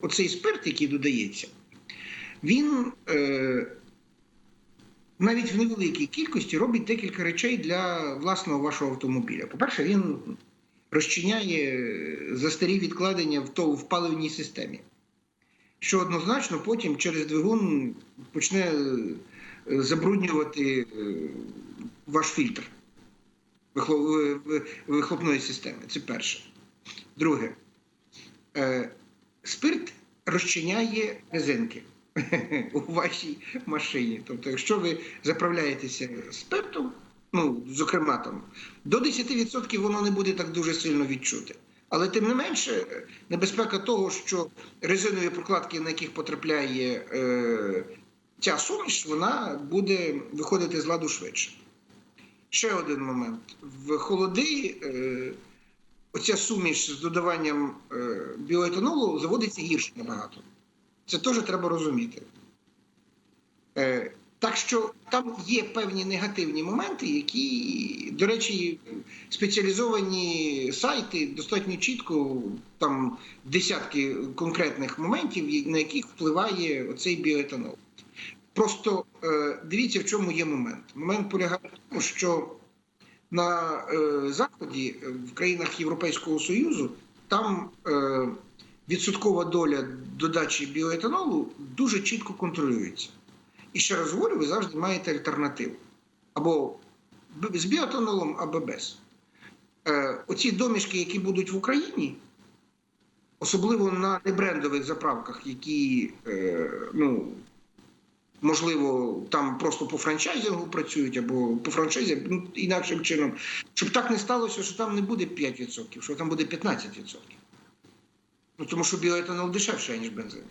оцей спирт, який додається, він е, навіть в невеликій кількості робить декілька речей для власного вашого автомобіля. По-перше, він розчиняє застарі відкладення в, то, в паливній системі, що однозначно потім через двигун почне е, забруднювати е, ваш фільтр вихло- ви- ви- вихлопної системи. Це перше. Друге, е, спирт розчиняє резинки у вашій машині. Тобто, якщо ви заправляєтеся спиртом, ну, зокрема, там, до 10% воно не буде так дуже сильно відчути. Але тим не менше, небезпека того, що резинові прокладки, на яких потрапляє е, ця суміш, вона буде виходити з ладу швидше. Ще один момент. В холоди е, оця суміш з додаванням е, біоетанолу заводиться гірше набагато. Це теж треба розуміти. Е, так що там є певні негативні моменти, які, до речі, спеціалізовані сайти достатньо чітко, там десятки конкретних моментів, на яких впливає оцей біоетанол. Просто е, дивіться, в чому є момент. Момент полягає в тому, що на е, Заході, е, в країнах Європейського Союзу, там е, відсоткова доля додачі біоетанолу дуже чітко контролюється. І ще раз говорю, ви завжди маєте альтернативу. Або з біоетанолом, або без. Оці домішки, які будуть в Україні, особливо на небрендових заправках, які ну, можливо, там просто по франчайзингу працюють або по франшизі, ну, інакшим чином, щоб так не сталося, що там не буде 5%, що там буде 15%. Ну, тому що біоетанол дешевше, ніж бензин.